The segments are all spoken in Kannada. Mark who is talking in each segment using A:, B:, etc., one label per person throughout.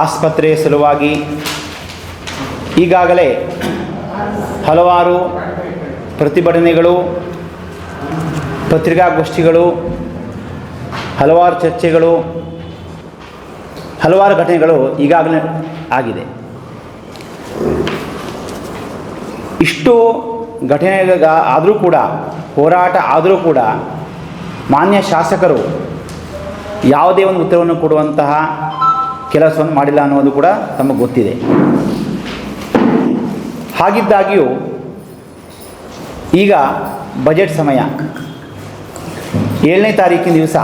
A: ಆಸ್ಪತ್ರೆ ಸಲುವಾಗಿ ಈಗಾಗಲೇ ಹಲವಾರು ಪ್ರತಿಭಟನೆಗಳು, ಪತ್ರಿಕಾಗೋಷ್ಠಿಗಳು, ಹಲವಾರು ಚರ್ಚೆಗಳು, ಹಲವಾರು ಘಟನೆಗಳು ಈಗಾಗಲೇ ಆಗಿದೆ. ಇಷ್ಟು ಘಟನೆ ಆದರೂ ಕೂಡ, ಹೋರಾಟ ಆದರೂ ಕೂಡ ಮಾನ್ಯ ಶಾಸಕರು ಯಾವುದೇ ಒಂದು ಉತ್ತರವನ್ನು ಕೊಡುವಂತಹ ಕೆಲಸವನ್ನು ಮಾಡಿಲ್ಲ ಅನ್ನೋದು ಕೂಡ ತಮಗೆ ಗೊತ್ತಿದೆ. ಹಾಗಿದ್ದಾಗಿಯೂ ಈಗ ಬಜೆಟ್ ಸಮಯ. ಏಳನೇ ತಾರೀಕಿನ ದಿವಸ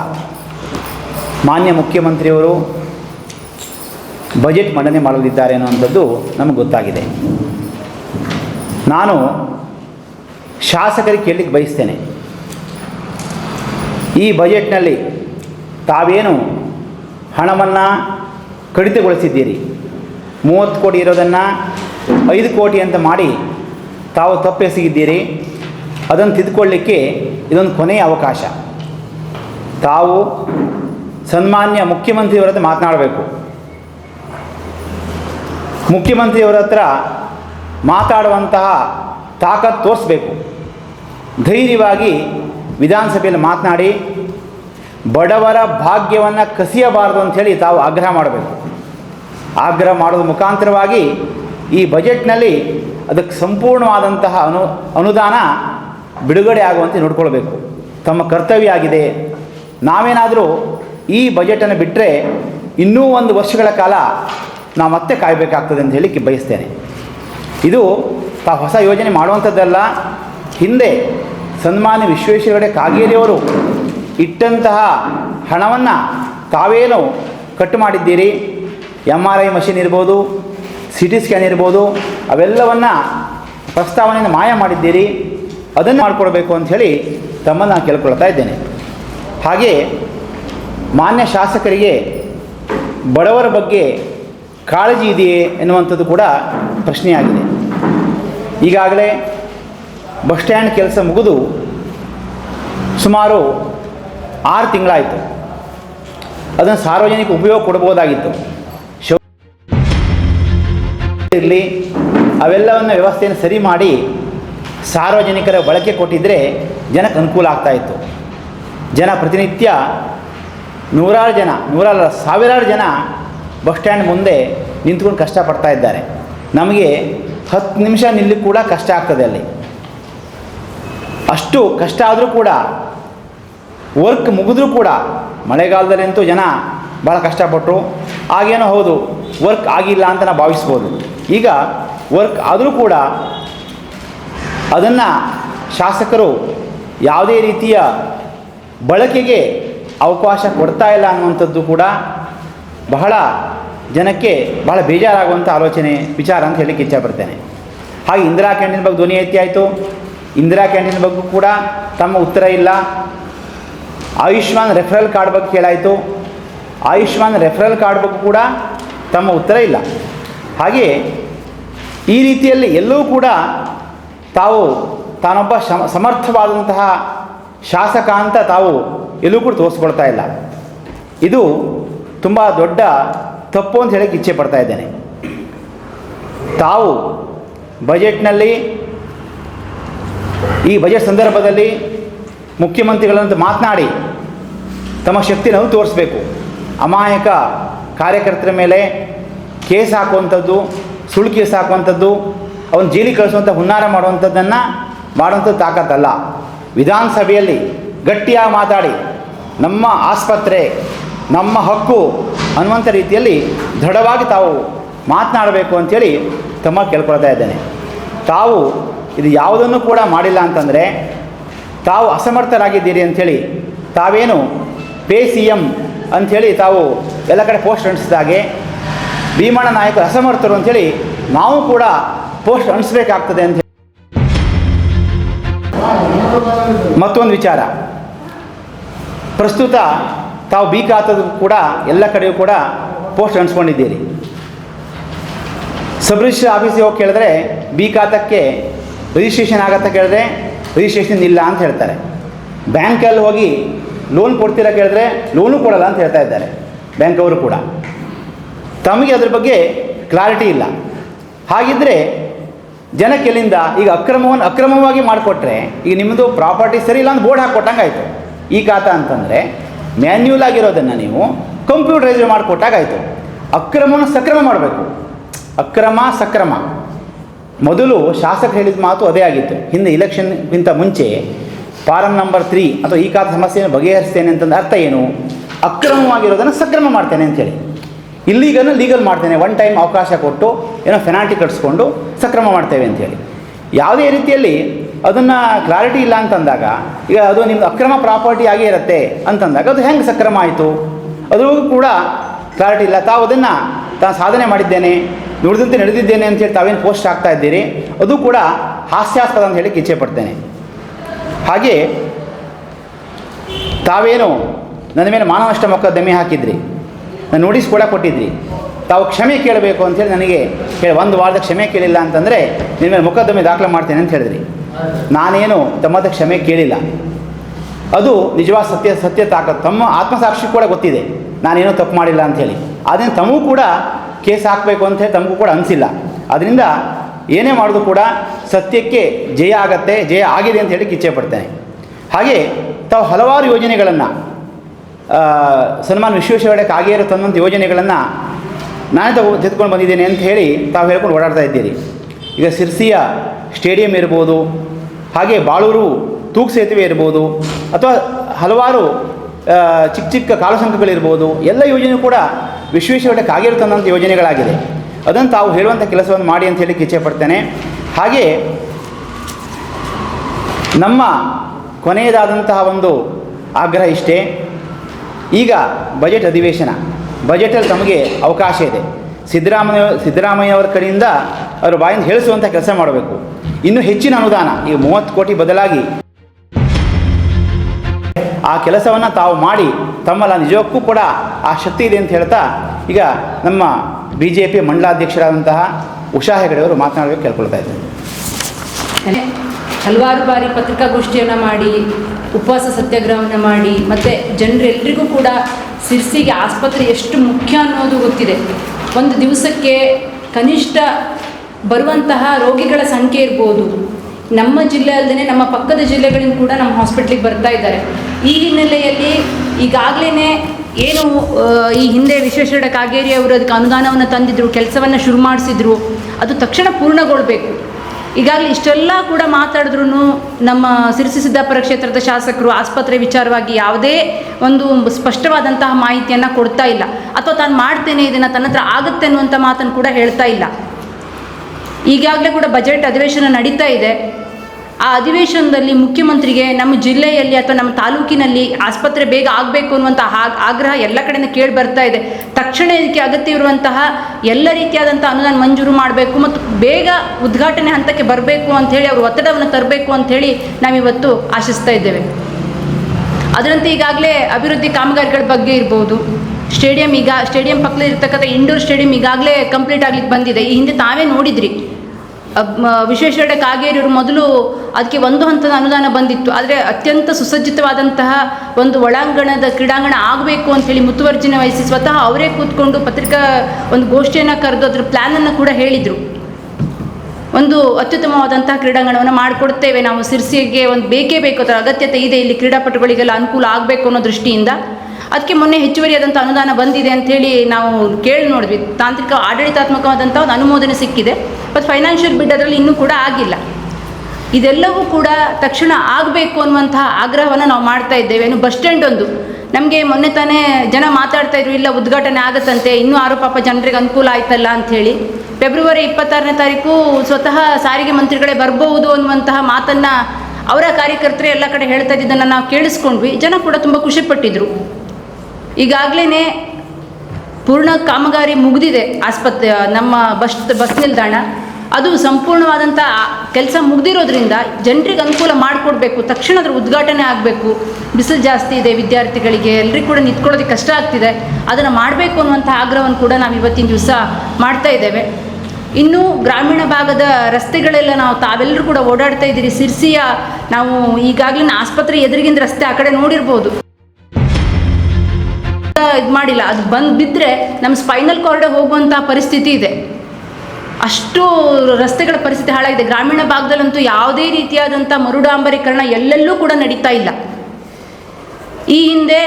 A: ಮಾನ್ಯ ಮುಖ್ಯಮಂತ್ರಿಯವರು ಬಜೆಟ್ ಮಂಡನೆ ಮಾಡಲಿದ್ದಾರೆ ಅನ್ನುವಂಥದ್ದು ನಮಗೆ ಗೊತ್ತಾಗಿದೆ. ನಾನು ಶಾಸಕರಿಗೆ ಕೇಳಲಿಕ್ಕೆ ಬಯಸ್ತೇನೆ. ಈ ಬಜೆಟ್ನಲ್ಲಿ ತಾವೇನು ಹಣವನ್ನು ಕಡಿತಗೊಳಿಸಿದ್ದೀರಿ. ಮೂವತ್ತು ಕೋಟಿ ಇರೋದನ್ನು ಐದು ಕೋಟಿ ಅಂತ ಮಾಡಿ ತಾವು ತಪ್ಪೆಸಗಿದ್ದೀರಿ. ಅದನ್ನು ತಿದ್ದುಕೊಳ್ಳಿಕ್ಕೆ ಇದೊಂದು ಕೊನೆಯ ಅವಕಾಶ. ತಾವು ಸನ್ಮಾನ್ಯ ಮುಖ್ಯಮಂತ್ರಿಯವರ ಹತ್ರ ಮಾತನಾಡಬೇಕು. ಮುಖ್ಯಮಂತ್ರಿಯವರ ಹತ್ರ ಮಾತಾಡುವಂತಹ ತಾಕತ್ತು ತೋರಿಸ್ಬೇಕು. ಧೈರ್ಯವಾಗಿ ವಿಧಾನಸಭೆಯಲ್ಲಿ ಮಾತನಾಡಿ ಬಡವರ ಭಾಗ್ಯವನ್ನು ಕಸಿಯಬಾರದು ಅಂಥೇಳಿ ತಾವು ಆಗ್ರಹ ಮಾಡಬೇಕು. ಆಗ್ರಹ ಮಾಡೋದ್ರ ಮುಖಾಂತರವಾಗಿ ಈ ಬಜೆಟ್ನಲ್ಲಿ ಅದಕ್ಕೆ ಸಂಪೂರ್ಣವಾದಂತಹ ಅನು, ಅನುದಾನ ಬಿಡುಗಡೆ ಆಗುವಂತೆ ನೋಡ್ಕೊಳ್ಬೇಕು. ತಮ್ಮ ಕರ್ತವ್ಯ ಆಗಿದೆ. ನಾವೇನಾದರೂ ಈ ಬಜೆಟನ್ನು ಬಿಟ್ಟರೆ ಇನ್ನೂ ಒಂದು ವರ್ಷಗಳ ಕಾಲ ನಾವು ಮತ್ತೆ ಕಾಯಬೇಕಾಗ್ತದೆ ಅಂತ ಹೇಳಿ ಬಯಸ್ತೇನೆ. ಇದು ತಾ ಹೊಸ ಯೋಜನೆ ಮಾಡುವಂಥದ್ದಲ್ಲ. ಹಿಂದೆ ಸನ್ಮಾನ್ಯ ವಿಶ್ವೇಶ್ವರಗಡೆ ಕಾಗೇರಿಯವರು ಇಟ್ಟಂತಹ ಹಣವನ್ನು ತಾವೇನು ಕಟ್ ಮಾಡಿದ್ದೀರಿ? ಎಂ ಆರ್ ಐ ಮಷಿನ್ ಇರ್ಬೋದು ಸಿ ಟಿ ಸ್ಕ್ಯಾನ್ ಇರ್ಬೋದು, ಅವೆಲ್ಲವನ್ನು ಪ್ರಸ್ತಾವನೆಯನ್ನು ಮಾಯ ಮಾಡಿದ್ದೀರಿ. ಅದನ್ನು ಮಾಡಿಕೊಡ್ಬೇಕು ಅಂಥೇಳಿ ತಮ್ಮನ್ನು ನಾನು ಕೇಳ್ಕೊಳ್ತಾ ಇದ್ದೇನೆ. ಹಾಗೆ ಮಾನ್ಯ ಶಾಸಕರಿಗೆ ಬಡವರ ಬಗ್ಗೆ ಕಾಳಜಿ ಇದೆಯೇ ಎನ್ನುವಂಥದ್ದು ಕೂಡ ಪ್ರಶ್ನೆಯಾಗಿದೆ. ಈಗಾಗಲೇ ಬಸ್ ಸ್ಟ್ಯಾಂಡ್ ಕೆಲಸ ಮುಗಿದು ಸುಮಾರು ಆರು ತಿಂಗಳಾಯಿತು. ಅದನ್ನು ಸಾರ್ವಜನಿಕ ಉಪಯೋಗ ಕೊಡ್ಬೋದಾಗಿತ್ತು. ಇರಲಿ, ಅವೆಲ್ಲವನ್ನು ವ್ಯವಸ್ಥೆಯನ್ನು ಸರಿ ಮಾಡಿ ಸಾರ್ವಜನಿಕರ ಬಳಕೆ ಕೊಟ್ಟಿದ್ದರೆ ಜನಕ್ಕೆ ಅನುಕೂಲ ಆಗ್ತಾಯಿತ್ತು ಜನ ಪ್ರತಿನಿತ್ಯ ನೂರಾರು ಜನ, ನೂರಾರು ಸಾವಿರಾರು ಜನ ಬಸ್ ಸ್ಟ್ಯಾಂಡ್ ಮುಂದೆ ನಿಂತ್ಕೊಂಡು ಕಷ್ಟಪಡ್ತಾ ಇದ್ದಾರೆ. ನಮಗೆ ಹತ್ತು ನಿಮಿಷ ನಿಲ್ಲಿ ಕೂಡ ಕಷ್ಟ ಆಗ್ತದೆ ಅಲ್ಲಿ. ಅಷ್ಟು ಕಷ್ಟ ಆದರೂ ಕೂಡ ವರ್ಕ್ ಮುಗಿದ್ರೂ ಕೂಡ ಮಳೆಗಾಲದಲ್ಲಂತೂ ಜನ ಭಾಳ ಕಷ್ಟಪಟ್ಟರು ಆಗೇನೋ ಹೌದು ವರ್ಕ್ ಆಗಿಲ್ಲ ಅಂತ ನಾವು ಭಾವಿಸ್ಬೋದು. ಈಗ ವರ್ಕ್ ಆದರೂ ಕೂಡ ಅದನ್ನು ಶಾಸಕರು ಯಾವುದೇ ರೀತಿಯ ಬಳಕೆಗೆ ಅವಕಾಶ ಕೊಡ್ತಾ ಇಲ್ಲ ಅನ್ನುವಂಥದ್ದು ಕೂಡ ಬಹಳ ಜನಕ್ಕೆ ಬಹಳ ಬೇಜಾರಾಗುವಂಥ ಆಲೋಚನೆ, ವಿಚಾರ ಅಂತ ಹೇಳಲಿಕ್ಕೆ ಇಚ್ಛಪಡ್ತೇನೆ ಹಾಗೆ ಇಂದಿರಾ ಕ್ಯಾಂಟೀನ್ ಬಗ್ಗೆ ಧ್ವನಿ ಎತ್ತಿ ಆಯಿತು. ಇಂದಿರಾ ಕ್ಯಾಂಟೀನ್ ಬಗ್ಗೆ ಕೂಡ ತಮ್ಮ ಉತ್ತರ ಇಲ್ಲ. ಆಯುಷ್ಮಾನ್ ರೆಫರಲ್ ಕಾರ್ಡ್ ಬಗ್ಗೆ ಕೇಳಾಯಿತು. ಆಯುಷ್ಮಾನ್ ರೆಫರಲ್ ಕಾರ್ಡ್ ಬಗ್ಗೆ ಕೂಡ ತಮ್ಮ ಉತ್ತರ ಇಲ್ಲ. ಹಾಗೆಯೇ ಈ ರೀತಿಯಲ್ಲಿ ಎಲ್ಲೂ ಕೂಡ ತಾವು ತಾನೊಬ್ಬ ಶಮ ಸಮರ್ಥವಾದಂತಹ ಶಾಸಕ ಅಂತ ತಾವು ಎಲ್ಲೂ ಕೂಡ ತೋರಿಸ್ಕೊಳ್ತಾ ಇಲ್ಲ. ಇದು ತುಂಬ ದೊಡ್ಡ ತಪ್ಪು ಅಂತ ಹೇಳಕ್ಕೆ ಇಚ್ಛೆ ಪಡ್ತಾ ಇದ್ದೇನೆ. ತಾವು ಬಜೆಟ್ನಲ್ಲಿ ಈ ಬಜೆಟ್ ಸಂದರ್ಭದಲ್ಲಿ ಮುಖ್ಯಮಂತ್ರಿಗಳಂತ ಮಾತನಾಡಿ ತಮ್ಮ ಶಕ್ತಿಯನ್ನು ತೋರಿಸ್ಬೇಕು. ಅಮಾಯಕ ಕಾರ್ಯಕರ್ತರ ಮೇಲೆ ಕೇಸ್ ಹಾಕುವಂಥದ್ದು, ಸುಳ್ಳು ಕೇಸ್ ಹಾಕುವಂಥದ್ದು, ಅವನು ಜೈಲಿಗೆ ಕಳಿಸುವಂಥ ಹುನ್ನಾರ ಮಾಡುವಂಥದ್ದನ್ನು ಮಾಡುವಂಥದ್ದು ತಾಕತ್ತಲ್ಲ. ವಿಧಾನಸಭೆಯಲ್ಲಿ ಗಟ್ಟಿಯಾಗಿ ಮಾತಾಡಿ, ನಮ್ಮ ಆಸ್ಪತ್ರೆ, ನಮ್ಮ ಹಕ್ಕು ಅನ್ನುವಂಥ ರೀತಿಯಲ್ಲಿ ದೃಢವಾಗಿ ತಾವು ಮಾತನಾಡಬೇಕು ಅಂಥೇಳಿ ತಮ್ಮ ಕೇಳ್ಕೊಳ್ತಾ ಇದ್ದೇನೆ. ತಾವು ಇದು ಯಾವುದನ್ನು ಕೂಡ ಮಾಡಿಲ್ಲ ಅಂತಂದರೆ ತಾವು ಅಸಮರ್ಥರಾಗಿದ್ದೀರಿ ಅಂಥೇಳಿ ತಾವೇನು ಪೇ ಸಿ ಎಂ ಅಂಥೇಳಿ ತಾವು ಎಲ್ಲ ಕಡೆ ಪೋಸ್ಟ್ ಅಂಟಿಸಿದಾಗೆ ಭೀಮಣ್ಣ ನಾಯಕರು ಅಸಮರ್ಥರು ಅಂಥೇಳಿ ನಾವು ಕೂಡ ಪೋಸ್ಟ್ ಅಂಟಿಸ್ಬೇಕಾಗ್ತದೆ ಅಂತ ಮತ್ತೊಂದು ವಿಚಾರ. ಪ್ರಸ್ತುತ ತಾವು ಬಿ ಖಾತದ ಕೂಡ ಎಲ್ಲ ಕಡೆಯೂ ಕೂಡ ಪೋಸ್ಟ್ ಅಂಟಿಸ್ಕೊಂಡಿದ್ದೀರಿ. ಸಬ್ ರಿಜಿಸ್ಟ್ರಿ ಆಫೀಸಿಗೆ ಹೋಗಿ ಕೇಳಿದ್ರೆ ಬಿ ಖಾತಕ್ಕೆ ರಿಜಿಸ್ಟ್ರೇಷನ್ ಆಗತ್ತೆ ಕೇಳಿದ್ರೆ ರಿಜಿಸ್ಟ್ರೇಷನ್ ಇಲ್ಲ ಅಂತ ಹೇಳ್ತಾರೆ. ಬ್ಯಾಂಕಲ್ಲಿ ಹೋಗಿ ಲೋನ್ ಕೊಡ್ತೀರಾ ಕೇಳಿದ್ರೆ ಲೋನು ಕೊಡಲ್ಲ ಅಂತ ಹೇಳ್ತಾ ಇದ್ದಾರೆ. ಬ್ಯಾಂಕ್ ಅವರು ಕೂಡ. ತಮಗೆ ಅದ್ರ ಬಗ್ಗೆ ಕ್ಲಾರಿಟಿ ಇಲ್ಲ. ಹಾಗಿದ್ದರೆ ಜನಕ್ಕೆ ಎಲ್ಲಿಂದ ಈಗ ಅಕ್ರಮವನ್ನು ಅಕ್ರಮವಾಗಿ ಮಾಡಿಕೊಟ್ರೆ ಈಗ ನಿಮ್ಮದು ಪ್ರಾಪರ್ಟಿ ಸರಿ ಇಲ್ಲ ಅಂತ ಬೋರ್ಡ್ ಹಾಕ್ಕೊಟ್ಟಂಗೆ ಆಯಿತು. ಈ ಖಾತ ಅಂತಂದರೆ ಮ್ಯಾನ್ಯೂಲ್ ಆಗಿರೋದನ್ನು ನೀವು ಕಂಪ್ಯೂಟರೈಸ್ ಮಾಡಿಕೊಟ್ಟಾಗಾಯಿತು ಅಕ್ರಮವನ್ನು ಸಕ್ರಮ ಮಾಡಬೇಕು. ಅಕ್ರಮ ಸಕ್ರಮ. ಮೊದಲು ಶಾಸಕರು ಹೇಳಿದ ಮಾತು ಅದೇ ಆಗಿತ್ತು. ಹಿಂದೆ ಇಲೆಕ್ಷನ್ಗಿಂತ ಮುಂಚೆ ಫಾರಂ ನಂಬರ್ ತ್ರೀ ಅಥವಾ ಈ ಕಾದ ಸಮಸ್ಯೆಯನ್ನು ಬಗೆಹರಿಸ್ತೇನೆ ಅಂತಂದ ಅರ್ಥ ಏನು? ಅಕ್ರಮವಾಗಿರೋದನ್ನು ಸಕ್ರಮ ಮಾಡ್ತೇನೆ ಅಂತೇಳಿ. ಇಲ್ಲಿಗನ್ನು ಲೀಗಲ್ ಮಾಡ್ತೇನೆ. ಒನ್ ಟೈಮ್ ಅವಕಾಶ ಕೊಟ್ಟು, ಏನೋ ಫೆನಾಲ್ಟಿ ಕಟ್ಸ್ಕೊಂಡು ಸಕ್ರಮ ಮಾಡ್ತೇವೆ ಅಂತೇಳಿ. ಯಾವುದೇ ರೀತಿಯಲ್ಲಿ ಅದನ್ನು ಕ್ಲಾರಿಟಿ ಇಲ್ಲ ಅಂತಂದಾಗ, ಈಗ ಅದು ನಿಮ್ಮದು ಅಕ್ರಮ ಪ್ರಾಪರ್ಟಿ ಆಗೇ ಇರುತ್ತೆ ಅಂತಂದಾಗ ಅದು ಹೆಂಗೆ ಸಕ್ರಮ ಆಯಿತು? ಅದರೂ ಕೂಡ ಕ್ಲಾರಿಟಿ ಇಲ್ಲ. ತಾವು ಅದನ್ನು ತಾನು ಸಾಧನೆ ಮಾಡಿದ್ದೇನೆ. ನುಡಿದಂತೆ ನಡೆದಿದ್ದೇನೆ ಅಂತೇಳಿ ತಾವೇನು ಪೋಸ್ಟ್ ಆಗ್ತಾ ಇದ್ದೀರಿ, ಅದು ಕೂಡ ಹಾಸ್ಯಾಸ್ಪದ ಅಂತ ಹೇಳಿ ಇಚ್ಛೆ ಪಡ್ತೇನೆ. ಹಾಗೆ ತಾವೇನು ನನ್ನ ಮೇಲೆ ಮಾನನಷ್ಟ ಮೊಕದ್ದಮೆ ಹಾಕಿದ್ರಿ ನಾನು ನೋಟಿಸ್ ಕೂಡ ಕೊಟ್ಟಿದ್ರಿ, ತಾವು ಕ್ಷಮೆ ಕೇಳಬೇಕು ಅಂತೇಳಿ ನನಗೆ ಹೇಳಿ ಒಂದು ವಾರದ ಕ್ಷಮೆ ಕೇಳಿಲ್ಲ ಅಂತಂದರೆ ನಿಮ್ಮ ಮೇಲೆ ಮೊಕದ್ದಮೆ ದಾಖಲೆ ಮಾಡ್ತೇನೆ ಅಂತ ಹೇಳಿದ್ರಿ. ನಾನೇನು ತಮ್ಮದ ಕ್ಷಮೆ ಕೇಳಿಲ್ಲ. ಅದು ನಿಜವಾದ ಸತ್ಯ ಸತ್ಯ ತಾಕ ತಮ್ಮ ಆತ್ಮಸಾಕ್ಷಿ ಕೂಡ ಗೊತ್ತಿದೆ. ನಾನೇನೋ ತಪ್ಪು ಮಾಡಿಲ್ಲ ಅಂಥೇಳಿ ಆದ್ದರಿಂದ ತಮಗೂ ಕೂಡ ಕೇಸ್ ಹಾಕಬೇಕು ಅಂತ ಹೇಳಿ ತಮಗೂ ಕೂಡ ಅನಿಸಿಲ್ಲ. ಅದರಿಂದ ಏನೇ ಮಾಡೋದು ಕೂಡ ಸತ್ಯಕ್ಕೆ ಜಯ ಆಗತ್ತೆ, ಜಯ ಆಗಿದೆ ಅಂತ ಹೇಳಿ ಇಚ್ಛೆ ಪಡ್ತೇನೆ. ಹಾಗೆ ತಾವು ಹಲವಾರು ಯೋಜನೆಗಳನ್ನು ಸನ್ಮಾನ್ ವಿಶ್ವೇಶ್ವರಯ್ಯ ಕಾಗೇರು ತಂದಂಥ ಯೋಜನೆಗಳನ್ನು ನಾನೇ ತಗೋ, ತೆಗೆದುಕೊಂಡು ಬಂದಿದ್ದೇನೆ ಅಂತ ಹೇಳಿ ತಾವು ಹೇಳ್ಕೊಂಡು ಓಡಾಡ್ತಾ ಇದ್ದೀರಿ. ಈಗ ಸಿರ್ಸಿಯ ಸ್ಟೇಡಿಯಂ ಇರ್ಬೋದು, ಹಾಗೆ ಬಾಳೂರು ತೂಕು ಸೇತುವೆ ಇರ್ಬೋದು, ಅಥವಾ ಹಲವಾರು ಚಿಕ್ಕ ಚಿಕ್ಕ ಕಾಲುಸಂಕಗಳಿರ್ಬೋದು, ಎಲ್ಲ ಯೋಜನೆ ಕೂಡ ವಿಶ್ವೇಶ್ವರಯ್ಯ ಕಾಗೇರು ತಂದಂಥ ಯೋಜನೆಗಳಾಗಿದೆ. ಅದನ್ನು ತಾವು ಹೇಳುವಂಥ ಕೆಲಸವನ್ನು ಮಾಡಿ ಅಂತ ಹೇಳಿ ಇಚ್ಛೆ ಪಡ್ತೇನೆ. ಹಾಗೆ ನಮ್ಮ ಕೊನೆಯದಾದಂತಹ ಒಂದು ಆಗ್ರಹ ಇಷ್ಟೇ. ಈಗ ಬಜೆಟ್ ಅಧಿವೇಶನ. ಬಜೆಟಲ್ಲಿ ತಮಗೆ ಅವಕಾಶ ಇದೆ. ಸಿದ್ದರಾಮಯ್ಯ ಸಿದ್ದರಾಮಯ್ಯ ಅವರ ಕಡೆಯಿಂದ ಅವರು ಬಾಯಿಂದ ಹೇಳಿಸುವಂಥ ಕೆಲಸ ಮಾಡಬೇಕು. ಇನ್ನೂ ಹೆಚ್ಚಿನ ಅನುದಾನ ಈ ಮೂವತ್ತು ಕೋಟಿ ಬದಲಾಗಿ ಆ ಕೆಲಸವನ್ನು ತಾವು ಮಾಡಿ ತಮ್ಮಲ್ಲ ನಿಜಕ್ಕೂ ಕೂಡ ಆ ಶಕ್ತಿ ಇದೆ ಅಂತ ಹೇಳ್ತಾ ಈಗ ನಮ್ಮ ಬಿ ಜೆ ಪಿ ಮಂಡಲಾಧ್ಯಕ್ಷರಾದಂತಹ ಉಷಾ ಹೆಗಡೆ ಅವರು ಮಾತನಾಡಬೇಕು ಕೇಳ್ಕೊಳ್ತಾ ಇದ್ದಾರೆ.
B: ಹಲವಾರು ಬಾರಿ ಪತ್ರಿಕಾಗೋಷ್ಠಿಯನ್ನು ಮಾಡಿ, ಉಪವಾಸ ಸತ್ಯಾಗ್ರಹವನ್ನು ಮಾಡಿ, ಮತ್ತು ಜನರೆಲ್ಲರಿಗೂ ಕೂಡ ಸಿರ್ಸಿಗೆ ಆಸ್ಪತ್ರೆ ಎಷ್ಟು ಮುಖ್ಯ ಅನ್ನೋದು ಗೊತ್ತಿದೆ. ಒಂದು ದಿವಸಕ್ಕೆ ಕನಿಷ್ಠ ಬರುವಂತಹ ರೋಗಿಗಳ ಸಂಖ್ಯೆ ಇರ್ಬೋದು. ನಮ್ಮ ಜಿಲ್ಲೆ ಅಲ್ಲದೆ ನಮ್ಮ ಪಕ್ಕದ ಜಿಲ್ಲೆಗಳಿಂದ ಕೂಡ ನಮ್ಮ ಹಾಸ್ಪಿಟ್ಲಿಗೆ ಬರ್ತಾ ಇದ್ದಾರೆ. ಈ ಹಿನ್ನೆಲೆಯಲ್ಲಿ ಈಗಾಗಲೇ ಏನು ಈ ಹಿಂದೆ ವಿಶ್ವೇಶ್ವರ ಕಾಗೇರಿ ಅವರು ಅದಕ್ಕೆ ಅನುದಾನವನ್ನು ತಂದಿದ್ರು, ಕೆಲಸವನ್ನು ಶುರು ಮಾಡಿಸಿದ್ರು, ಅದು ತಕ್ಷಣ ಪೂರ್ಣಗೊಳ್ಬೇಕು. ಈಗಾಗಲೇ ಇಷ್ಟೆಲ್ಲ ಕೂಡ ಮಾತಾಡಿದ್ರು ನಮ್ಮ ಸಿರಿಸಿ ಸಿದ್ದಾಪುರ ಕ್ಷೇತ್ರದ ಶಾಸಕರು ಆಸ್ಪತ್ರೆ ವಿಚಾರವಾಗಿ ಯಾವುದೇ ಒಂದು ಸ್ಪಷ್ಟವಾದಂತಹ ಮಾಹಿತಿಯನ್ನು ಕೊಡ್ತಾ ಇಲ್ಲ. ಅಥವಾ ತಾನು ಮಾಡ್ತೇನೆ ಇದನ್ನು ತನ್ನ ಹತ್ರ ಆಗುತ್ತೆ ಅನ್ನುವಂಥ ಮಾತನ್ನು ಕೂಡ ಹೇಳ್ತಾ ಇಲ್ಲ. ಈಗಾಗಲೇ ಕೂಡ ಬಜೆಟ್ ಅಧಿವೇಶನ ನಡೀತಾ ಇದೆ. ಆ ಅಧಿವೇಶನದಲ್ಲಿ ಮುಖ್ಯಮಂತ್ರಿಗೆ ನಮ್ಮ ಜಿಲ್ಲೆಯಲ್ಲಿ ಅಥವಾ ನಮ್ಮ ತಾಲೂಕಿನಲ್ಲಿ ಆಸ್ಪತ್ರೆ ಬೇಗ ಆಗಬೇಕು ಅನ್ನುವಂಥ ಆಗ್ರಹ ಎಲ್ಲ ಕಡೆಯಿಂದ ಕೇಳಿ ಬರ್ತಾ ಇದೆ. ತಕ್ಷಣ ಇದಕ್ಕೆ ಅಗತ್ಯವಿರುವಂತಹ ಎಲ್ಲ ರೀತಿಯಾದಂಥ ಅನುದಾನ ಮಂಜೂರು ಮಾಡಬೇಕು ಮತ್ತು ಬೇಗ ಉದ್ಘಾಟನೆ ಹಂತಕ್ಕೆ ಬರಬೇಕು ಅಂಥೇಳಿ ಅವರು ಒತ್ತಡವನ್ನು ತರಬೇಕು ಅಂಥೇಳಿ ನಾವಿವತ್ತು ಆಶಿಸ್ತಾ ಇದ್ದೇವೆ. ಅದರಂತೆ ಈಗಾಗಲೇ ಅಭಿವೃದ್ಧಿ ಕಾಮಗಾರಿಗಳ ಬಗ್ಗೆ ಇರ್ಬೋದು. ಸ್ಟೇಡಿಯಂ ಈಗ, ಸ್ಟೇಡಿಯಂ ಪಕ್ಕದಲ್ಲಿ ಇರ್ತಕ್ಕಂಥ ಇಂಡೋರ್ ಸ್ಟೇಡಿಯಂ ಈಗಾಗಲೇ ಕಂಪ್ಲೀಟ್ ಆಗ್ಲಿಕ್ಕೆ ಬಂದಿದೆ. ಈ ಹಿಂದೆ ತಾವೇ ನೋಡಿದ್ರಿ. ಅಬ್- ಮ- ವಿಶ್ವೇಶ್ವರ ಕಾಗೇರಿಯವರು ಮೊದಲು ಅದಕ್ಕೆ ಒಂದು ಹಂತದ ಅನುದಾನ ಬಂದಿತ್ತು. ಆದರೆ ಅತ್ಯಂತ ಸುಸಜ್ಜಿತವಾದಂತಹ ಒಂದು ಒಳಾಂಗಣದ ಕ್ರೀಡಾಂಗಣ ಆಗಬೇಕು ಅಂತೇಳಿ ಮುತುವರ್ಜಿನ ವಹಿಸಿ ಸ್ವತಃ ಅವರೇ ಕೂತ್ಕೊಂಡು ಪತ್ರಿಕಾ, ಒಂದು ಗೋಷ್ಠಿಯನ್ನು ಕರೆದು ಪ್ಲಾನ್ ಪ್ಲ್ಯಾನನ್ನು ಕೂಡ ಹೇಳಿದರು. ಒಂದು ಅತ್ಯುತ್ತಮವಾದಂತಹ ಕ್ರೀಡಾಂಗಣವನ್ನು ಮಾಡಿಕೊಡ್ತೇವೆ ನಾವು. ಸಿರ್ಸಿಗೆ ಒಂದು ಬೇಕೇ ಬೇಕು, ಅದರ ಅಗತ್ಯತೆ ಇದೆ. ಇಲ್ಲಿ ಕ್ರೀಡಾಪಟುಗಳಿಗೆಲ್ಲ ಅನುಕೂಲ ಆಗಬೇಕು ಅನ್ನೋ ದೃಷ್ಟಿಯಿಂದ ಅದಕ್ಕೆ ಮೊನ್ನೆ ಹೆಚ್ಚುವರಿಯಾದಂಥ ಅನುದಾನ ಬಂದಿದೆ ಅಂತೇಳಿ ನಾವು ಕೇಳಿ ನೋಡಿದ್ವಿ. ತಾಂತ್ರಿಕ ಆಡಳಿತಾತ್ಮಕವಾದಂಥ ಒಂದು ಅನುಮೋದನೆ ಸಿಕ್ಕಿದೆ. ಬಟ್ ಫೈನಾನ್ಷಿಯಲ್ ಬಿಡ್ ಅದರಲ್ಲಿ ಇನ್ನೂ ಕೂಡ ಆಗಿಲ್ಲ. ಇದೆಲ್ಲವೂ ಕೂಡ ತಕ್ಷಣ ಆಗಬೇಕು ಅನ್ನುವಂತಹ ಆಗ್ರಹವನ್ನು ನಾವು ಮಾಡ್ತಾ ಇದ್ದೇವೆ. ಏನು ಬಸ್ ಸ್ಟ್ಯಾಂಡ್ ಒಂದು. ನಮಗೆ ಮೊನ್ನೆ ತಾನೇ ಜನ ಮಾತಾಡ್ತಾ ಇದ್ರು, ಇಲ್ಲ ಉದ್ಘಾಟನೆ ಆಗತ್ತಂತೆ, ಇನ್ನೂ ಆರು ಪಾಪ ಜನರಿಗೆ ಅನುಕೂಲ ಆಯ್ತಲ್ಲ ಅಂಥೇಳಿ. ಫೆಬ್ರವರಿ ಇಪ್ಪತ್ತಾರನೇ ತಾರೀಕು ಸ್ವತಃ ಸಾರಿಗೆ ಮಂತ್ರಿಗಳೇ ಬರಬಹುದು ಅನ್ನುವಂತಹ ಮಾತನ್ನು ಅವರ ಕಾರ್ಯಕರ್ತರು ಎಲ್ಲ ಕಡೆ ಹೇಳ್ತಾ ಇದ್ದಿದ್ದನ್ನು ನಾವು ಕೇಳಿಸ್ಕೊಂಡ್ವಿ. ಜನ ಕೂಡ ತುಂಬ ಖುಷಿಪಟ್ಟಿದ್ರು ಈಗಾಗಲೇ ಪೂರ್ಣ ಕಾಮಗಾರಿ ಮುಗಿದಿದೆ ಆಸ್ಪತ್ರೆ, ನಮ್ಮ ಬಸ್ ಬಸ್ ನಿಲ್ದಾಣ. ಅದು ಸಂಪೂರ್ಣವಾದಂಥ ಕೆಲಸ ಮುಗ್ದಿರೋದ್ರಿಂದ ಜನರಿಗೆ ಅನುಕೂಲ ಮಾಡಿಕೊಡ್ಬೇಕು ತಕ್ಷಣ ಅದರ ಉದ್ಘಾಟನೆ ಆಗಬೇಕು. ಬಿಸಿಲು ಜಾಸ್ತಿ ಇದೆ, ವಿದ್ಯಾರ್ಥಿಗಳಿಗೆ ಎಲ್ಲರಿಗೂ ಕೂಡ ನಿಂತ್ಕೊಳ್ಳೋದಕ್ಕೆ ಕಷ್ಟ ಆಗ್ತಿದೆ. ಅದನ್ನು ಮಾಡಬೇಕು ಅನ್ನುವಂಥ ಆಗ್ರಹವನ್ನು ಕೂಡ ನಾವು ಇವತ್ತಿನ ದಿವಸ ಮಾಡ್ತಾ ಇದ್ದೇವೆ. ಇನ್ನು ಗ್ರಾಮೀಣ ಭಾಗದ ರಸ್ತೆಗಳೆಲ್ಲ ನಾವು ತಾವೆಲ್ಲರೂ ಕೂಡ ಓಡಾಡ್ತಾ ಇದ್ದೀರಿ. ಸಿರ್ಸಿಯ ನಾವು ಈಗಾಗಲೇ ಆಸ್ಪತ್ರೆ ಎದುರಿಗಿಂದ ರಸ್ತೆ ಆ ಕಡೆ ನೋಡಿರ್ಬೋದು. ಇದು ಮಾಡಿಲ್ಲ. ಅದು ಬಂದು ಬಿದ್ದರೆ ನಮ್ಮ ಸ್ಪೈನಲ್ ಕಾರ್ಡೆ ಹೋಗುವಂಥ ಪರಿಸ್ಥಿತಿ ಇದೆ. ಅಷ್ಟು ರಸ್ತೆಗಳ ಪರಿಸ್ಥಿತಿ ಹಾಳಾಗಿದೆ. ಗ್ರಾಮೀಣ ಭಾಗದಲ್ಲಂತೂ ಯಾವುದೇ ರೀತಿಯಾದಂಥ ಮರುಡಾಂಬರೀಕರಣ ಎಲ್ಲೆಲ್ಲೂ ಕೂಡ ನಡೀತಾ ಇಲ್ಲ. ಈ ಹಿಂದೆ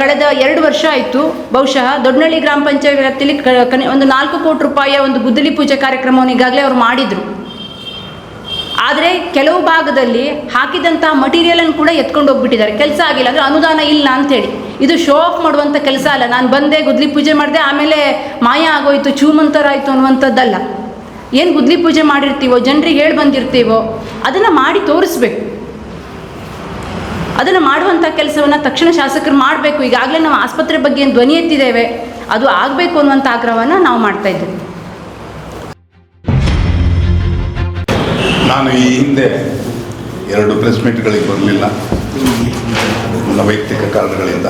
B: ಕಳೆದ ಎರಡು ವರ್ಷ ಆಯಿತು. ಬಹುಶಃ ದೊಡ್ಡನಳ್ಳಿ ಗ್ರಾಮ ಪಂಚಾಯತ್ ವ್ಯಾಪ್ತಿಯಲ್ಲಿ ಒಂದು ನಾಲ್ಕು ಕೋಟಿ ರೂಪಾಯಿಯ ಒಂದು ಗುದ್ದಲಿ ಪೂಜೆ ಕಾರ್ಯಕ್ರಮವನ್ನು ಈಗಾಗಲೇ ಅವರು ಮಾಡಿದರು. ಆದರೆ ಕೆಲವು ಭಾಗದಲ್ಲಿ ಹಾಕಿದಂಥ ಮಟೀರಿಯಲನ್ನು ಕೂಡ ಎತ್ಕೊಂಡು ಹೋಗ್ಬಿಟ್ಟಿದ್ದಾರೆ. ಕೆಲಸ ಆಗಿಲ್ಲ, ಅಂದರೆ ಅನುದಾನ ಇಲ್ಲ ಅಂತೇಳಿ. ಇದು ಶೋ ಆಫ್ ಮಾಡುವಂಥ ಕೆಲಸ ಅಲ್ಲ. ನಾನು ಬಂದೆ, ಗುದ್ಲಿ ಪೂಜೆ ಮಾಡಿದೆ, ಆಮೇಲೆ ಮಾಯ ಆಗೋಯ್ತು, ಚೂಮಂತರಾಯಿತು ಅನ್ನುವಂಥದ್ದಲ್ಲ. ಏನು ಗುದ್ಲಿ ಪೂಜೆ ಮಾಡಿರ್ತೀವೋ, ಜನರಿಗೆ ಹೇಳಿ ಬಂದಿರ್ತೀವೋ, ಅದನ್ನು ಮಾಡಿ ತೋರಿಸ್ಬೇಕು. ಅದನ್ನು ಮಾಡುವಂಥ ಕೆಲಸವನ್ನು ತಕ್ಷಣ ಶಾಸಕರು ಮಾಡಬೇಕು. ಈಗಾಗಲೇ ನಾವು ಆಸ್ಪತ್ರೆ ಬಗ್ಗೆ ಏನು ಧ್ವನಿ ಎತ್ತಿದ್ದೇವೆ, ಅದು ಆಗಬೇಕು ಅನ್ನುವಂಥ ಆಗ್ರಹವನ್ನು ನಾವು ಮಾಡ್ತಾ
C: ನಾನು ಈ ಹಿಂದೆ ಎರಡು ಪ್ರೆಸ್ ಮೀಟ್ಗಳಿಗೆ ಬರಲಿಲ್ಲ. ನನ್ನ ವೈಯಕ್ತಿಕ ಕಾರಣಗಳಿಂದ.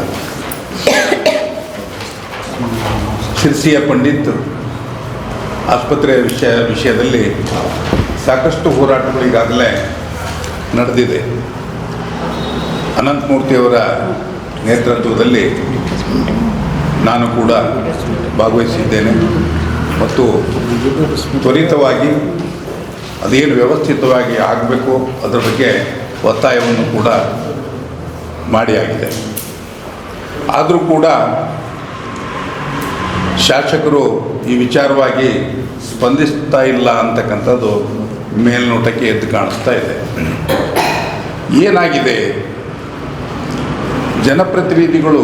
C: ಶಿರ್ಸಿಯ ಪಂಡಿತ್ ಆಸ್ಪತ್ರೆಯ ವಿಷಯ ವಿಷಯದಲ್ಲಿ ಸಾಕಷ್ಟು ಹೋರಾಟಗಳು ಈಗಾಗಲೇ ನಡೆದಿದೆ. ಅನಂತಮೂರ್ತಿಯವರ ನೇತೃತ್ವದಲ್ಲಿ ನಾನು ಕೂಡ ಭಾಗವಹಿಸಿದ್ದೇನೆ. ಮತ್ತು ತ್ವರಿತವಾಗಿ ಅದೇನು ವ್ಯವಸ್ಥಿತವಾಗಿ ಆಗಬೇಕು ಅದರ ಬಗ್ಗೆ ಒತ್ತಾಯವನ್ನು ಕೂಡ ಮಾಡಿ ಆಗಿದೆ. ಆದರೂ ಕೂಡ ಶಾಸಕರು ಈ ವಿಚಾರವಾಗಿ ಸ್ಪಂದಿಸ್ತಾ ಇಲ್ಲ ಅಂತಕ್ಕಂಥದ್ದು ಮೇಲ್ನೋಟಕ್ಕೆ ಎದ್ದು ಕಾಣಿಸ್ತಾ ಇದೆ. ಏನಾಗಿದೆ? ಜನಪ್ರತಿನಿಧಿಗಳು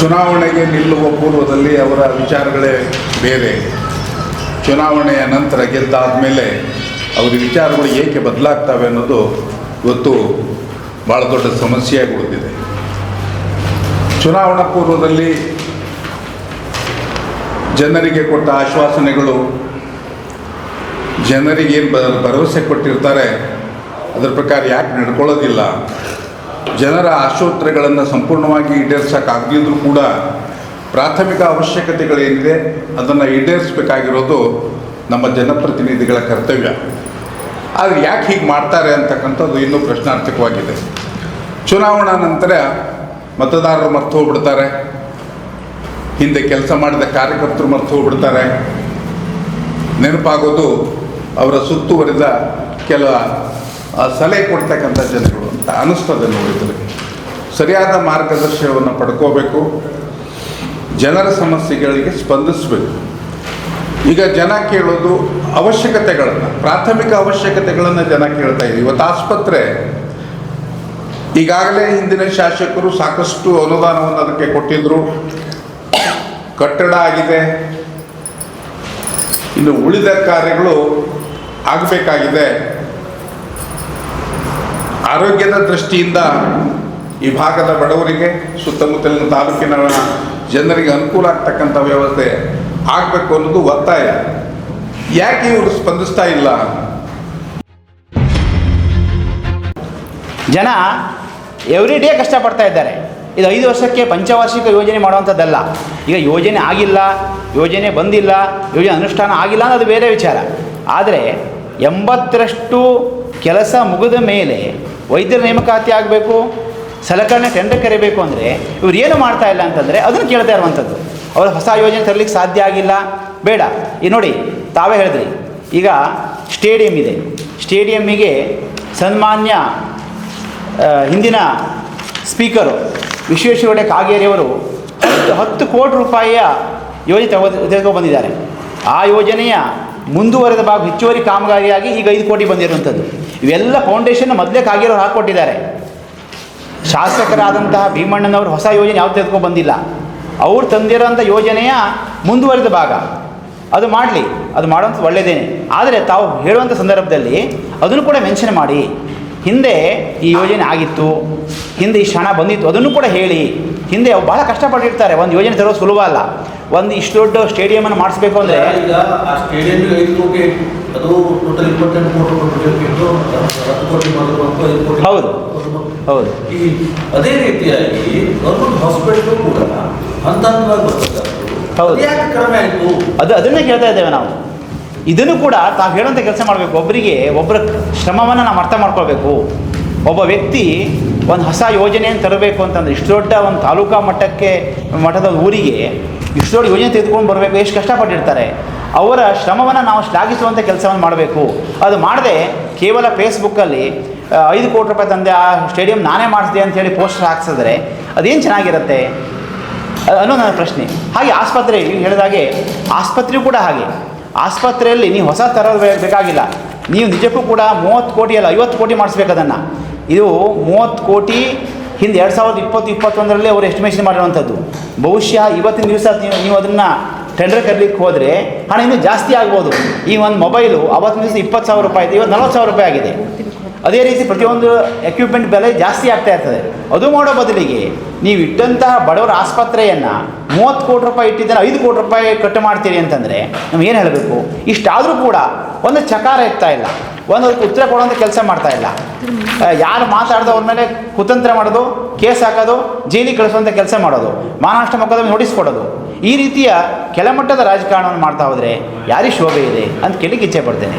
C: ಚುನಾವಣೆಗೆ ನಿಲ್ಲುವ ಪೂರ್ವದಲ್ಲಿ ಅವರ ವಿಚಾರಗಳೇ ಬೇರೆ. ಚುನಾವಣೆಯ ನಂತರ ಗೆದ್ದಾದ ಮೇಲೆ ಅವರ ವಿಚಾರಗಳು ಏಕೆ ಬದಲಾಗ್ತವೆ ಅನ್ನೋದು ಇವತ್ತು ಭಾಳ ದೊಡ್ಡ ಸಮಸ್ಯೆಯಾಗಿ ಉಳಿದಿದೆ. ಚುನಾವಣಾ ಪೂರ್ವದಲ್ಲಿ ಜನರಿಗೆ ಕೊಟ್ಟ ಆಶ್ವಾಸನೆಗಳು, ಜನರಿಗೆ ಏನು ಭರವಸೆ ಕೊಟ್ಟಿರ್ತಾರೆ, ಅದರ ಪ್ರಕಾರ ಯಾಕೆ ನಡ್ಕೊಳ್ಳೋದಿಲ್ಲ. ಜನರ ಆಶೋತ್ತರಗಳನ್ನು ಸಂಪೂರ್ಣವಾಗಿ ಈಡೇರ್ಸೋಕ್ಕಾಗದಿದ್ರೂ ಕೂಡ ಪ್ರಾಥಮಿಕ ಅವಶ್ಯಕತೆಗಳೇನಿದೆ ಅದನ್ನು ಈಡೇರಿಸಬೇಕಾಗಿರೋದು ನಮ್ಮ ಜನಪ್ರತಿನಿಧಿಗಳ ಕರ್ತವ್ಯ. ಆದರೆ ಯಾಕೆ ಹೀಗೆ ಮಾಡ್ತಾರೆ ಅಂತಕ್ಕಂಥದ್ದು ಇನ್ನೂ ಪ್ರಶ್ನಾರ್ಥಕವಾಗಿದೆ. ಚುನಾವಣಾ ನಂತರ ಮತದಾರರು ಮರ್ತು ಹೋಗ್ಬಿಡ್ತಾರೆ. ಹಿಂದೆ ಕೆಲಸ ಮಾಡಿದ ಕಾರ್ಯಕರ್ತರು ಮರ್ತು ಹೋಗ್ಬಿಡ್ತಾರೆ. ನೆನಪಾಗೋದು ಅವರ ಸುತ್ತುವರಿದ ಕೆಲ ಸಲಹೆ ಕೊಡ್ತಕ್ಕಂಥ ಜನಗಳು ಅಂತ ಅನ್ನಿಸ್ತದೆ ನೋಡಿದರೆ. ಸರಿಯಾದ ಮಾರ್ಗದರ್ಶನವನ್ನು ಪಡ್ಕೋಬೇಕು. ಜನರ ಸಮಸ್ಯೆಗಳಿಗೆ ಸ್ಪಂದಿಸಬೇಕು. ಈಗ ಜನ ಕೇಳೋದು ಅವಶ್ಯಕತೆಗಳನ್ನು, ಪ್ರಾಥಮಿಕ ಅವಶ್ಯಕತೆಗಳನ್ನು ಜನ ಕೇಳ್ತಾ ಇದ್ದೀವಿ. ಇವತ್ತು ಆಸ್ಪತ್ರೆ, ಈಗಾಗಲೇ ಹಿಂದಿನ ಶಾಸಕರು ಸಾಕಷ್ಟು ಅನುದಾನವನ್ನು ಅದಕ್ಕೆ ಕೊಟ್ಟಿದ್ದರು ಕಟ್ಟಡ ಆಗಿದೆ. ಇನ್ನು ಉಳಿದ ಕಾರ್ಯಗಳು ಆಗಬೇಕಾಗಿದೆ. ಆರೋಗ್ಯದ ದೃಷ್ಟಿಯಿಂದ ಈ ಭಾಗದ ಬಡವರಿಗೆ, ಸುತ್ತಮುತ್ತಲಿನ ತಾಲೂಕಿನ ಜನರಿಗೆ ಅನುಕೂಲ ಆಗ್ತಕ್ಕಂಥ ವ್ಯವಸ್ಥೆ ಆಗಬೇಕು ಅನ್ನೋದು ಒತ್ತಾಯ. ಯಾಕೆ ಇವರು ಸ್ಪಂದಿಸ್ತಾ ಇಲ್ಲ?
A: ಜನ ಎವ್ರಿ ಡೇ ಕಷ್ಟಪಡ್ತಾ ಇದ್ದಾರೆ. ಇದು ಐದು ವರ್ಷಕ್ಕೆ ಪಂಚವಾರ್ಷಿಕ ಯೋಜನೆ ಮಾಡುವಂಥದ್ದಲ್ಲ. ಈಗ ಯೋಜನೆ ಆಗಿಲ್ಲ, ಯೋಜನೆ ಬಂದಿಲ್ಲ, ಯೋಜನೆ ಅನುಷ್ಠಾನ ಆಗಿಲ್ಲ ಅನ್ನೋದು ಬೇರೆ ವಿಚಾರ. ಆದರೆ ಎಂಬತ್ತರಷ್ಟು ಕೆಲಸ ಮುಗಿದ ಮೇಲೆ ವೈದ್ಯರ ನೇಮಕಾತಿ ಆಗಬೇಕು ಸಲಕರಣೆ ಟೆಂಡರ್ ಕರಿಬೇಕು ಅಂದರೆ ಇವ್ರು ಏನು ಮಾಡ್ತಾ ಇಲ್ಲ ಅಂತಂದರೆ ಅದನ್ನು ಕೇಳ್ತಾ ಇರುವಂಥದ್ದು ಅವರು ಹೊಸ ಯೋಜನೆ ತರಲಿಕ್ಕೆ ಸಾಧ್ಯ ಆಗಿಲ್ಲ. ಬೇಡ. ಈಗ ನೋಡಿ, ತಾವೇ ಹೇಳಿದ್ರಿ. ಈಗ ಸ್ಟೇಡಿಯಂ ಇದೆ. ಸ್ಟೇಡಿಯಮ್ಮಿಗೆ ಸನ್ಮಾನ್ಯ ಹಿಂದಿನ ಸ್ಪೀಕರು ವಿಶ್ವೇಶ್ವರ ಕಾಗೇರಿಯವರು ಹತ್ತು ಕೋಟಿ ರೂಪಾಯಿಯ ಯೋಜನೆ ತಗೋ ತೆಗೆದುಕೊಂಡು ಬಂದಿದ್ದಾರೆ. ಆ ಯೋಜನೆಯ ಮುಂದುವರೆದ ಭಾಗ ಹೆಚ್ಚುವರಿ ಕಾಮಗಾರಿಯಾಗಿ ಈಗ ಐದು ಕೋಟಿ ಬಂದಿರುವಂಥದ್ದು ಇವೆಲ್ಲ ಫೌಂಡೇಶನ್ ಮೊದಲೇ ಕಾಗೇರಿಯವರು ಹಾಕ್ಕೊಟ್ಟಿದ್ದಾರೆ. ಶಾಸಕರಾದಂತಹ ಭೀಮಣ್ಣನವರು ಹೊಸ ಯೋಜನೆ ಯಾವ್ದು ತೆಗೆದುಕೊಂಡು ಬಂದಿಲ್ಲ. ಅವ್ರು ತಂದಿರೋಂಥ ಯೋಜನೆಯ ಮುಂದುವರೆದ ಭಾಗ. ಅದು ಮಾಡಲಿ ಅದು ಮಾಡೋಂಥ ಒಳ್ಳೆಯದೇನೆ ಆದರೆ ತಾವು ಹೇಳುವಂಥ ಸಂದರ್ಭದಲ್ಲಿ ಅದನ್ನು ಕೂಡ ಮೆನ್ಷನ್ ಮಾಡಿ. ಹಿಂದೆ ಈ ಯೋಜನೆ ಆಗಿತ್ತು ಹಿಂದೆ ಈ ಕ್ಷಣ ಬಂದಿತ್ತು ಅದನ್ನು ಕೂಡ ಹೇಳಿ. ಹಿಂದೆ ಅವ್ರು ಭಾಳ ಕಷ್ಟಪಟ್ಟಿರ್ತಾರೆ ಒಂದು ಯೋಜನೆ ತರೋದು ಸುಲಭ ಅಲ್ಲ. ಒಂದು ಇಷ್ಟು ದೊಡ್ಡ ಸ್ಟೇಡಿಯಮನ್ನು ಮಾಡಿಸ್ಬೇಕು ಅಂದರೆ ಹೌದು. ಹೌದು.
D: ಈ ಅದೇ ರೀತಿಯಾಗಿ ಗೌರ್ಮೆಂಟ್ ಹಾಸ್ಪಿಟಲ್ ಕೂಡ ಹಂತ ಹಂತವಾಗಿ ಬರ್ತದೆ.
A: ಹೌದು.
D: ಯಾಕೆ ಕಡಿಮೆ ಆಯಿತು?
A: ಅದು ಅದನ್ನೇ ಕೇಳ್ತಾ ಇದ್ದೇವೆ ನಾವು. ಇದನ್ನು ಕೂಡ ತಾವು ಹೇಳುವಂಥ ಕೆಲಸ ಮಾಡಬೇಕು. ಒಬ್ಬರಿಗೆ ಒಬ್ಬರ ಶ್ರಮವನ್ನು ನಾವು ಅರ್ಥ ಮಾಡ್ಕೊಳ್ಬೇಕು. ಒಬ್ಬ ವ್ಯಕ್ತಿ ಒಂದು ಹೊಸ ಯೋಜನೆಯನ್ನು ತರಬೇಕು ಅಂತಂದ್ರೆ ಇಷ್ಟು ದೊಡ್ಡ ಒಂದು ತಾಲೂಕಾ ಮಟ್ಟಕ್ಕೆ ಮಠದ ಊರಿಗೆ ಇಷ್ಟು ದೊಡ್ಡ ಯೋಜನೆ ತೆಗೆದುಕೊಂಡು ಬರಬೇಕು. ಎಷ್ಟು ಕಷ್ಟಪಟ್ಟಿರ್ತಾರೆ. ಅವರ ಶ್ರಮವನ್ನು ನಾವು ಶ್ಲಾಘಿಸುವಂಥ ಕೆಲಸವನ್ನು ಮಾಡಬೇಕು. ಅದು ಮಾಡದೆ ಕೇವಲ ಫೇಸ್ಬುಕ್ಕಲ್ಲಿ ಐದು ಕೋಟಿ ರೂಪಾಯಿ ತಂದೆ ಆ ಸ್ಟೇಡಿಯಂ ನಾನೇ ಮಾಡಿಸಿದೆ ಅಂಥೇಳಿ ಪೋಸ್ಟರ್ ಹಾಕ್ಸಿದ್ರೆ ಅದೇನು ಚೆನ್ನಾಗಿರುತ್ತೆ? ಅನ್ನೋ ನನ್ನ ಪ್ರಶ್ನೆ. ಹಾಗೆ ಆಸ್ಪತ್ರೆ ಹೇಳಿದ ಹೇಳಿದಾಗೆ ಆಸ್ಪತ್ರೆಯೂ ಕೂಡ ಹಾಗೆ. ಆಸ್ಪತ್ರೆಯಲ್ಲಿ ನೀವು ಹೊಸ ಥರ ಬೇಕಾಗಿಲ್ಲ. ನೀವು ನಿಜಕ್ಕೂ ಕೂಡ ಮೂವತ್ತು ಕೋಟಿ ಅಲ್ಲ, ಐವತ್ತು ಕೋಟಿ ಮಾಡಿಸ್ಬೇಕು ಅದನ್ನು. ಇದು ಮೂವತ್ತು ಕೋಟಿ ಹಿಂದೆ ಎರಡು ಸಾವಿರದ ಇಪ್ಪತ್ತು, ಇಪ್ಪತ್ತೊಂದರಲ್ಲಿ ಅವರು ಎಸ್ಟಿಮೇಷನ್ ಮಾಡಿರುವಂಥದ್ದು ಬಹುಶಃ ಇವತ್ತಿನ ದಿವಸ ನೀವು ನೀವು ಅದನ್ನು ಟೆಂಡರ್ ಕರೀಲಿಕ್ಕೆ ಹೋದರೆ ಹಣ ಇನ್ನೂ ಜಾಸ್ತಿ ಆಗ್ಬೋದು. ಈ ಒಂದು ಮೊಬೈಲು ಅವತ್ತಿನ ದಿವಸ ಇಪ್ಪತ್ತು ಸಾವಿರ ರೂಪಾಯಿ ಇದೆ ಇವತ್ತು ನಲ್ವತ್ತು ಸಾವಿರ ರೂಪಾಯಿ ಆಗಿದೆ. ಅದೇ ರೀತಿ ಪ್ರತಿಯೊಂದು ಎಕ್ವಿಪ್ಮೆಂಟ್ ಬೆಲೆ ಜಾಸ್ತಿ ಆಗ್ತಾ ಇರ್ತದೆ. ಅದು ಮಾಡೋ ಬದಲಿಗೆ ನೀವು ಇಟ್ಟಂತಹ ಬಡವರ ಆಸ್ಪತ್ರೆಯನ್ನು ಮೂವತ್ತು ಕೋಟಿ ರೂಪಾಯಿ ಇಟ್ಟಿದ್ದರೆ ಐದು ಕೋಟಿ ರೂಪಾಯಿ ಕಟ್ಟು ಮಾಡ್ತೀರಿ ಅಂತಂದರೆ ನಮ್ಗೆ ಏನು ಹೇಳಬೇಕು? ಇಷ್ಟಾದರೂ ಕೂಡ ಒಂದು ಚಕಾರ ಇರ್ತಾ ಇಲ್ಲ. ಒಂದು ಅದಕ್ಕೆ ಉತ್ತರ ಅಂತ ಕೆಲಸ ಮಾಡ್ತಾ ಇಲ್ಲ. ಯಾರು ಮಾತಾಡ್ದೋ ಅವ್ರ ಮೇಲೆ ಕುತಂತ್ರ ಮಾಡೋದು, ಕೇಸ್ ಹಾಕೋದು, ಜೈಲಿಗೆ ಕಳಿಸುವಂಥ ಕೆಲಸ ಮಾಡೋದು ಮಹಾರಾಷ್ಟ್ರ ಮೊಕದ್ದಮೆ ನೋಟಿಸ್ ಕೊಡೋದು ಈ ರೀತಿಯ ಕೆಳಮಟ್ಟದ ರಾಜಕಾರಣವನ್ನು ಮಾಡ್ತಾ ಹೋದರೆ ಯಾರಿಗೆ ಶೋಭೆ ಇದೆ ಅಂತ ಕೇಳಿಕ್ಕೆ ಇಚ್ಛೆ ಪಡ್ತೇನೆ.